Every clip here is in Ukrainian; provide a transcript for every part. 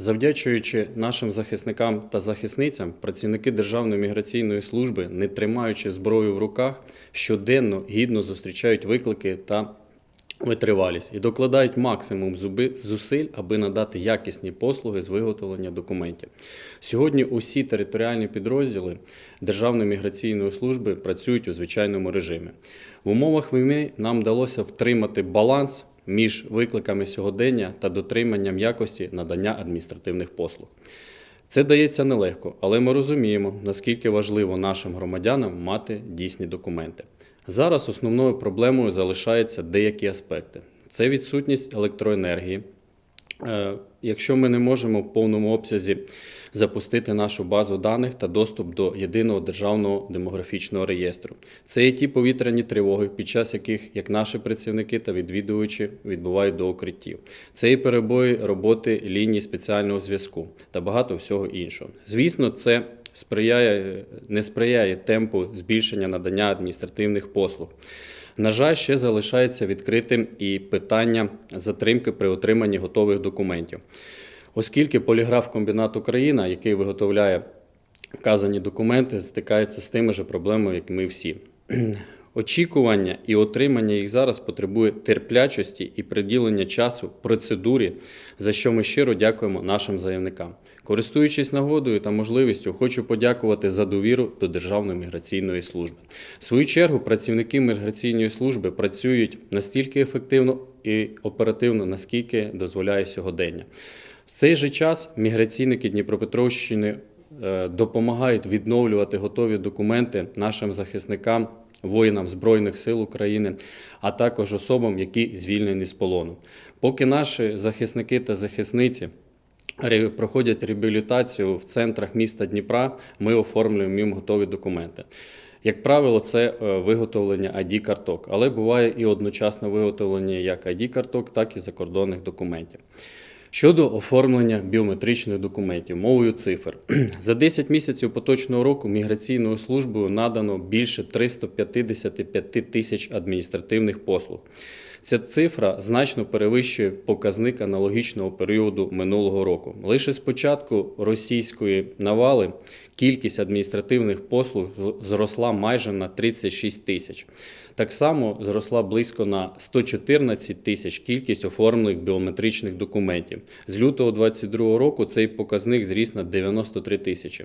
Завдячуючи нашим захисникам та захисницям, працівники Державної міграційної служби, не тримаючи зброю в руках, щоденно гідно зустрічають виклики та витривалість і докладають максимум зусиль, аби надати якісні послуги з виготовлення документів. Сьогодні усі територіальні підрозділи Державної міграційної служби працюють у звичайному режимі. В умовах війни нам вдалося втримати баланс між викликами сьогодення та дотриманням якості надання адміністративних послуг. Це дається нелегко, але ми розуміємо, наскільки важливо нашим громадянам мати дійсні документи. Зараз основною проблемою залишаються деякі аспекти: це відсутність електроенергії. Е, Якщо ми не можемо в повному обсязі запустити нашу базу даних та доступ до єдиного державного демографічного реєстру, це є ті повітряні тривоги, під час яких як наші працівники та відвідувачі відбувають до укриттів. Це і перебої роботи ліній спеціального зв'язку та багато всього іншого. Звісно, це сприяє, не сприяє темпу збільшення надання адміністративних послуг. На жаль, ще залишається відкритим і питання затримки при отриманні готових документів. Оскільки поліграф комбінат Україна, який виготовляє вказані документи, стикається з тими ж проблемами, як ми всі. Очікування і отримання їх зараз потребує терплячості і приділення часу процедурі, за що ми щиро дякуємо нашим заявникам. Користуючись нагодою та можливістю, хочу подякувати за довіру до Державної міграційної служби. В свою чергу працівники міграційної служби працюють настільки ефективно і оперативно, наскільки дозволяє сьогодення. В цей же час міграційники Дніпропетровщини е, допомагають відновлювати готові документи нашим захисникам, воїнам Збройних сил України, а також особам, які звільнені з полону. Поки наші захисники та захисниці проходять реабілітацію в центрах міста Дніпра, ми оформлюємо їм готові документи. Як правило, це е, виготовлення ID-карток, але буває і одночасне виготовлення як ID-карток, так і закордонних документів. Щодо оформлення біометричних документів, мовою цифр. За 10 місяців поточного року міграційною службою надано більше 355 тисяч адміністративних послуг. Ця цифра значно перевищує показник аналогічного періоду минулого року. Лише з початку російської навали кількість адміністративних послуг зросла майже на 36 тисяч. Так само зросла близько на 114 тисяч кількість оформлених біометричних документів. З лютого 2022 року цей показник зріс на 93 тисячі.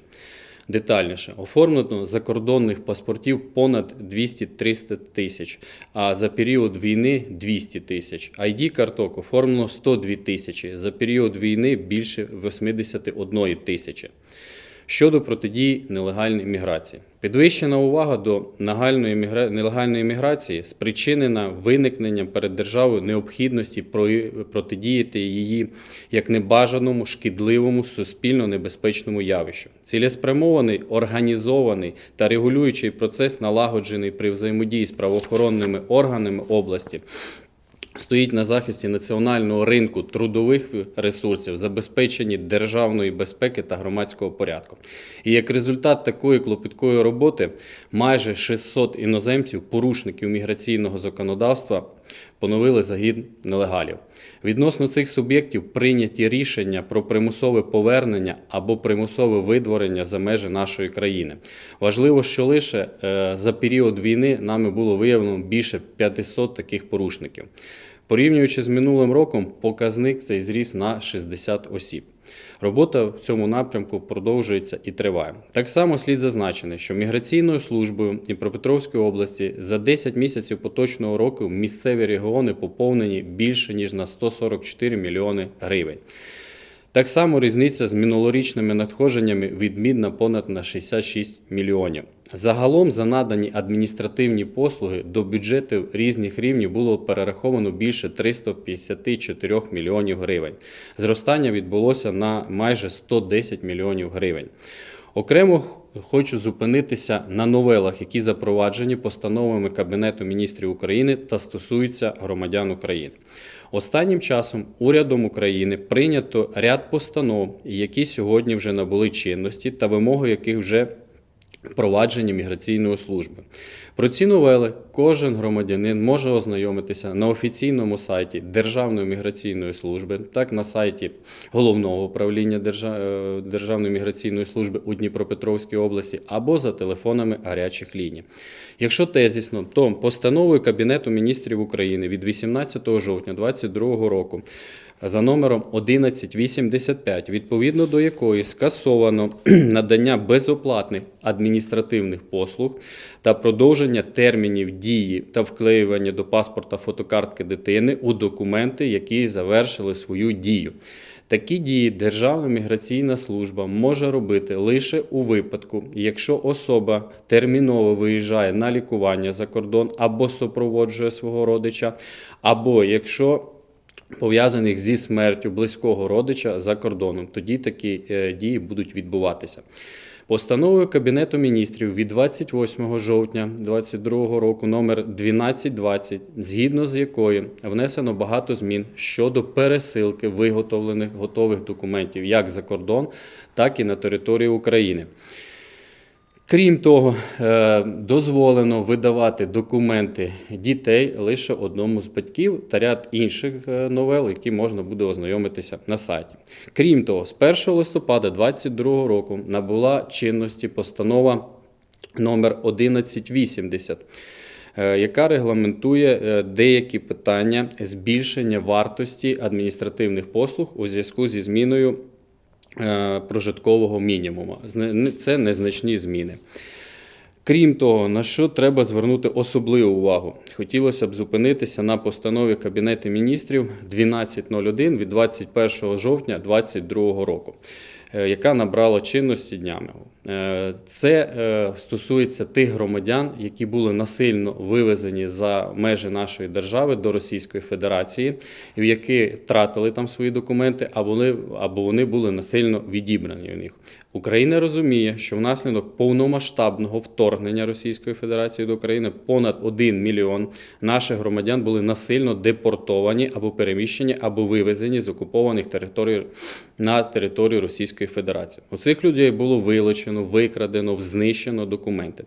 Детальніше, оформлено закордонних паспортів понад 200-300 тисяч, а за період війни 200 тисяч. ID-карток оформлено 102 тисячі, за період війни більше 81 тисячі. Щодо протидії нелегальній міграції, підвищена увага до нагальної мігра... нелегальної міграції спричинена виникненням перед державою необхідності про- протидіяти її як небажаному, шкідливому, суспільно небезпечному явищу. Цілеспрямований, організований та регулюючий процес, налагоджений при взаємодії з правоохоронними органами області, стоїть на захисті національного ринку трудових ресурсів, забезпеченні державної безпеки та громадського порядку. І як результат такої клопіткої роботи, майже 600 іноземців, порушників міграційного законодавства, поновили загін нелегалів. Відносно цих суб'єктів прийняті рішення про примусове повернення або примусове видворення за межі нашої країни. Важливо, що лише е, за період війни нами було виявлено більше 500 таких порушників. Порівнюючи з минулим роком, показник цей зріс на 60 осіб. Робота в цьому напрямку продовжується і триває. Так само слід зазначити, що міграційною службою Дніпропетровської області за 10 місяців поточного року місцеві регіони поповнені більше ніж на 144 мільйони гривень. Так само різниця з минулорічними надходженнями відмінна понад на 66 мільйонів. Загалом за надані адміністративні послуги до бюджетів різних рівнів було перераховано більше 354 мільйонів гривень. Зростання відбулося на майже 110 мільйонів гривень. Окремо хочу зупинитися на новелах, які запроваджені постановами Кабінету міністрів України та стосуються громадян України. Останнім часом урядом України прийнято ряд постанов, які сьогодні вже набули чинності та вимоги яких вже впровадження міграційної служби. Про ці новели кожен громадянин може ознайомитися на офіційному сайті Державної міграційної служби, так на сайті головного управління е, Державної міграційної служби у Дніпропетровській області або за телефонами гарячих ліній. Якщо тезісно, то постановою Кабінету міністрів України від 18 жовтня 2022 року за номером 1185, відповідно до якої скасовано надання безоплатних адміністративних послуг та продовження термінів дії та вклеювання до паспорта фотокартки дитини у документи, які завершили свою дію. Такі дії Державна міграційна служба може робити лише у випадку, якщо особа терміново виїжджає на лікування за кордон або супроводжує свого родича, або якщо пов'язаних зі смертю близького родича за кордоном. Тоді такі е, дії будуть відбуватися. Постановою Кабінету міністрів від 28 жовтня 2022 року номер 1220, згідно з якою внесено багато змін щодо пересилки виготовлених готових документів як за кордон, так і на територію України. Крім того, е, дозволено видавати документи дітей лише одному з батьків та ряд інших е, новел, які можна буде ознайомитися на сайті. Крім того, з 1 листопада 2022 року набула чинності постанова номер 1180, е, яка регламентує деякі питання збільшення вартості адміністративних послуг у зв'язку зі зміною прожиткового мінімуму. Це незначні зміни. Крім того, на що треба звернути особливу увагу? Хотілося б зупинитися на постанові Кабінету міністрів 1201 від 21 жовтня 2022 року, е, яка набрала чинності днями. Е, Це е, стосується тих громадян, які були насильно вивезені за межі нашої держави до Російської Федерації, які тратили там свої документи, або вони були насильно відібрані у них. Україна розуміє, що внаслідок повномасштабного вторгнення Російської Федерації до України понад 1 мільйон наших громадян були насильно депортовані або переміщені, або вивезені з окупованих територій на територію Російської Федерації. У цих людей було вилучено, викрадено, знищено документи.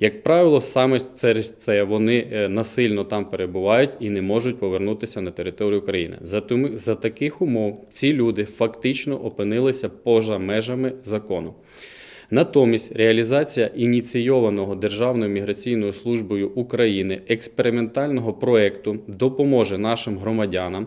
Як правило, саме через це вони е, насильно там перебувають і не можуть повернутися на територію України. За, за таких умов ці люди фактично опинилися поза межами закону. Натомість реалізація ініційованого Державною міграційною службою України експериментального проекту допоможе нашим громадянам,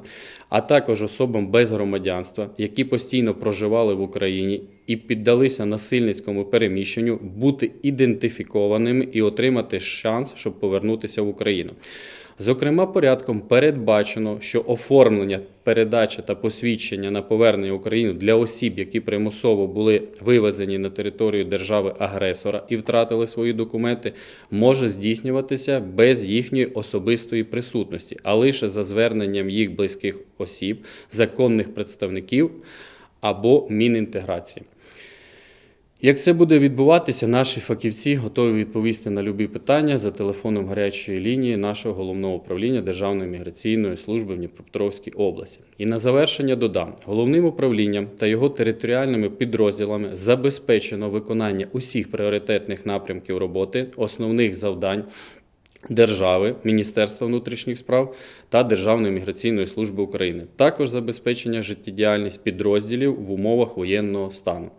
а також особам без громадянства, які постійно проживали в Україні і піддалися насильницькому переміщенню, бути ідентифікованими і отримати шанс, щоб повернутися в Україну. Зокрема, порядком передбачено, що оформлення, передача та посвідчення на повернення в Україну для осіб, які примусово були вивезені на територію держави-агресора і втратили свої документи, може здійснюватися без їхньої особистої присутності, а лише за зверненням їх близьких осіб, законних представників або Мінінтеграції. Як це буде відбуватися, наші фахівці готові відповісти на любі питання за телефоном гарячої лінії нашого головного управління Державної міграційної служби в Дніпропетровській області. І на завершення додам, головним управлінням та його територіальними підрозділами забезпечено виконання усіх пріоритетних напрямків роботи, основних завдань держави, Міністерства внутрішніх справ та Державної міграційної служби України. Також забезпечення життєдіяльність підрозділів в умовах воєнного стану.